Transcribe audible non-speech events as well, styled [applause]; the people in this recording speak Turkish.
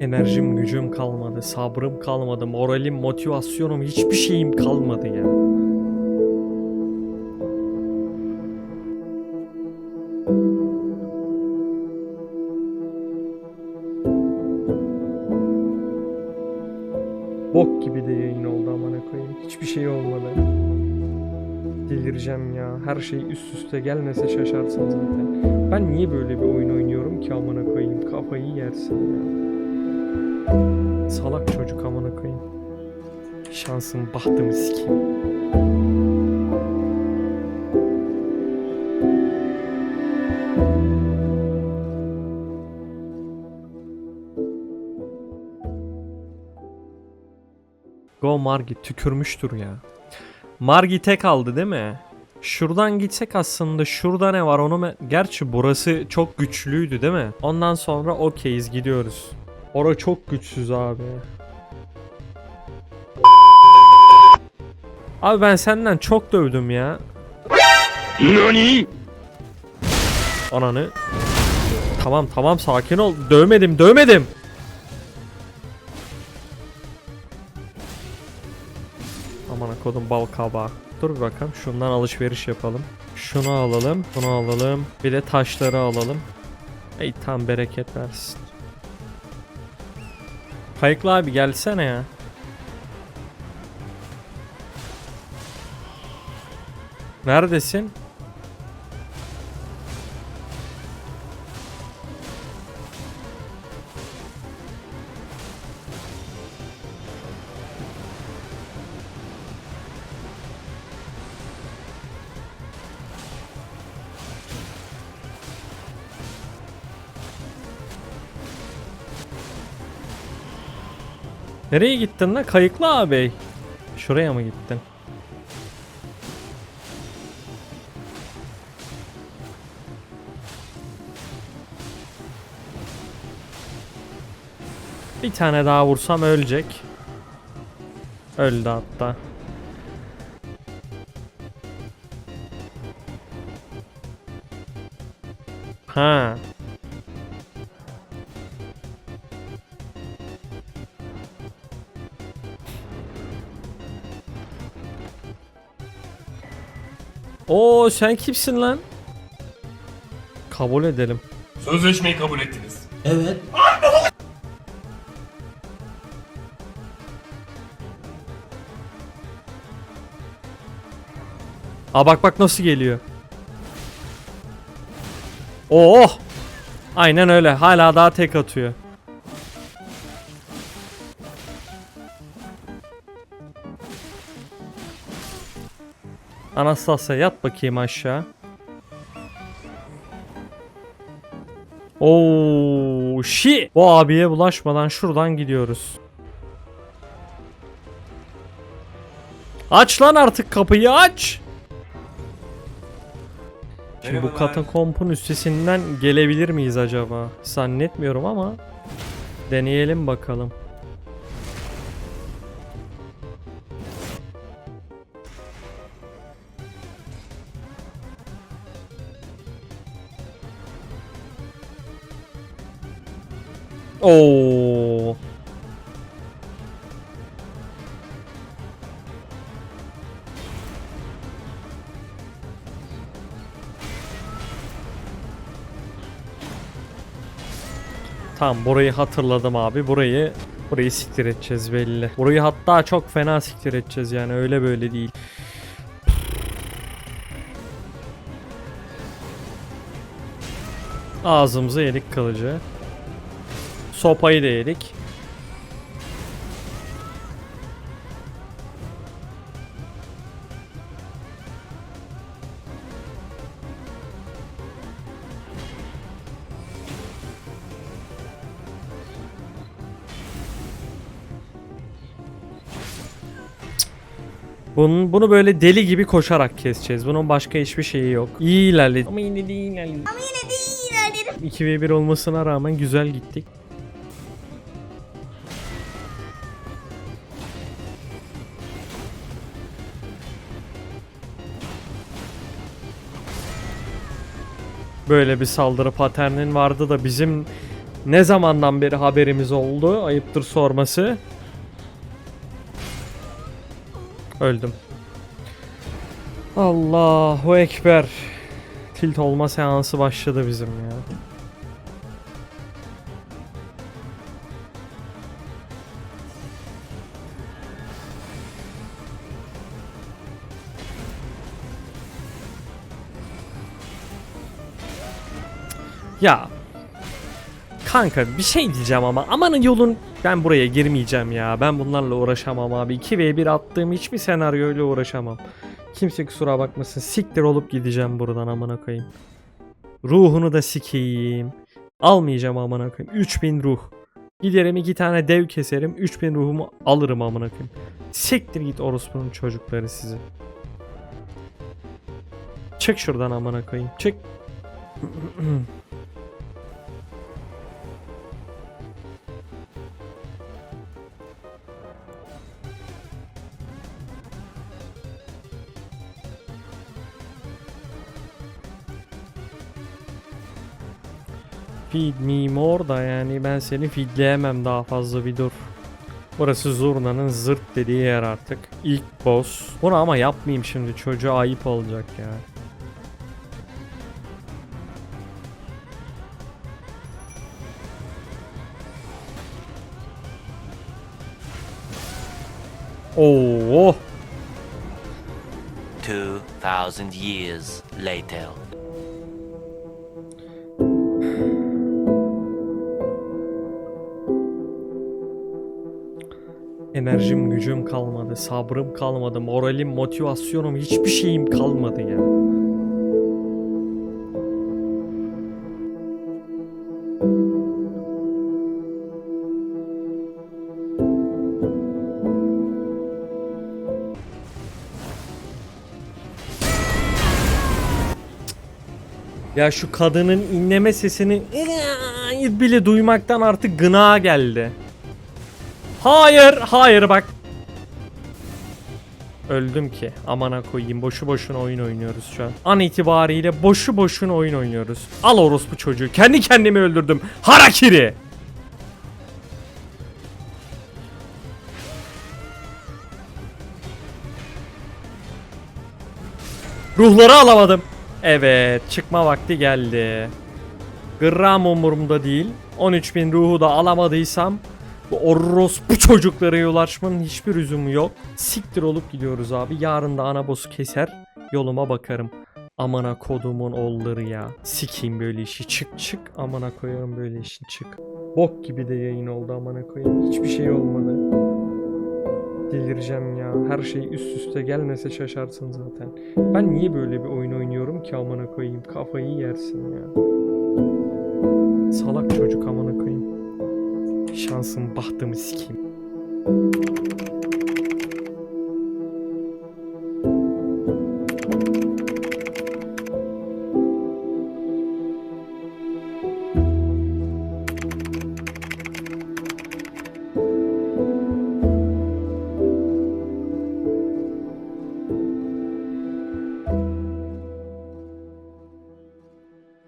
Enerjim, gücüm kalmadı, sabrım kalmadı, moralim, motivasyonum, hiçbir şeyim kalmadı ya. Bok gibi de yayın oldu amına koyayım. Hiçbir şey olmadı. Delireceğim ya. Her şey üst üste gelmese şaşarsın zaten. Ben niye böyle bir oyun oynuyorum ki amına koyayım? Kafayı yersin ya. Salak çocuk amına koyayım. Şansım bahtımı sikeyim. Go Margi tükürmüştür ya. Margi tek aldı değil mi? Şuradan gitsek aslında şurada ne var onu me- Gerçi burası çok güçlüydü değil mi? Ondan sonra okeyiz gidiyoruz. Ora çok güçsüz abi. Abi ben senden çok dövdüm ya. NANI Ananı. Tamam tamam sakin ol. Dövmedim dövmedim. Aman kodum bal kabağı. Dur bir bakalım şundan alışveriş yapalım. Şunu alalım bunu alalım. Bir de taşları alalım. Ey tam bereket versin. Kayıklı abi gelsene ya. Neredesin? Nereye gittin lan? Kayıklı ağabey. Şuraya mı gittin? Bir tane daha vursam ölecek. Öldü hatta. Ha. Oo sen kimsin lan? Kabul edelim. Sözleşmeyi kabul ettiniz. Evet. Aa bak bak nasıl geliyor. Oo! Aynen öyle. Hala daha tek atıyor. Anastasia yat bakayım aşağı. Oo, shit. Bu abiye bulaşmadan şuradan gidiyoruz. Aç lan artık kapıyı aç. Şimdi bu katakompun üstesinden gelebilir miyiz acaba? Zannetmiyorum ama deneyelim bakalım. Oo. Tamam burayı hatırladım abi. Burayı burayı siktir edeceğiz belli. Burayı hatta çok fena siktir edeceğiz yani öyle böyle değil. Ağzımıza yedik kılıcı. Sopayı da yedik. Bunun, bunu böyle deli gibi koşarak keseceğiz. Bunun başka hiçbir şeyi yok. İyi ilerledik. Ama yine de iyi ilerledik. Ama yine de iyi ilerledik. 2v1 olmasına rağmen güzel gittik. Böyle bir saldırı paternin vardı da bizim Ne zamandan beri haberimiz oldu? Ayıptır sorması. Öldüm. Allahu Ekber. Tilt olma seansı başladı bizim ya. Ya Kanka bir şey diyeceğim ama amanın yolun ben buraya girmeyeceğim ya. Ben bunlarla uğraşamam abi. 2v1 attığım hiçbir senaryoyla uğraşamam. Kimse kusura bakmasın. Siktir olup gideceğim buradan amına koyayım. Ruhunu da sikeyim. Almayacağım amına koyayım. 3000 ruh. Giderim iki tane dev keserim. 3000 ruhumu alırım amına koyayım. Siktir git orospunun çocukları sizi. Çık şuradan amına koyayım. Çık. [clears throat] Feed me more da yani ben seni feedleyemem daha fazla bir dur. Burası Zurna'nın zırt dediği yer artık. İlk boss. Bunu ama yapmayayım şimdi çocuğa ayıp olacak ya. Oo. 2,000 years later. Enerjim, gücüm kalmadı, sabrım kalmadı, moralim, motivasyonum hiçbir şeyim kalmadı ya. Ya şu kadının inleme sesini bile duymaktan artık gına geldi. Hayır, hayır bak. Öldüm ki. Amana koyayım. Boşu boşuna oyun oynuyoruz şu an. An itibariyle boşu boşuna oyun oynuyoruz. Al orospu çocuğu. Kendi kendimi öldürdüm. Harakiri. Ruhları alamadım. Evet, çıkma vakti geldi. Gram umurumda değil. 13.000 ruhu da alamadıysam bu orospu çocuklara ulaşmanın hiçbir lüzumu yok. Siktir olup gidiyoruz abi. Yarın da ana boss'u keser. Yoluma bakarım. Amana kodumun oğulları ya. Sikeyim böyle işi. Çık çık. Amana koyarım böyle işin çık. Bok gibi de yayın oldu amana koyayım. Hiçbir şey olmadı. Delireceğim ya. Her şey üst üste gelmese şaşarsın zaten. Ben niye böyle bir oyun oynuyorum ki amana koyayım? Kafayı yersin ya. Salak çocuk amana koyayım. Şansım bahtımı sikeyim.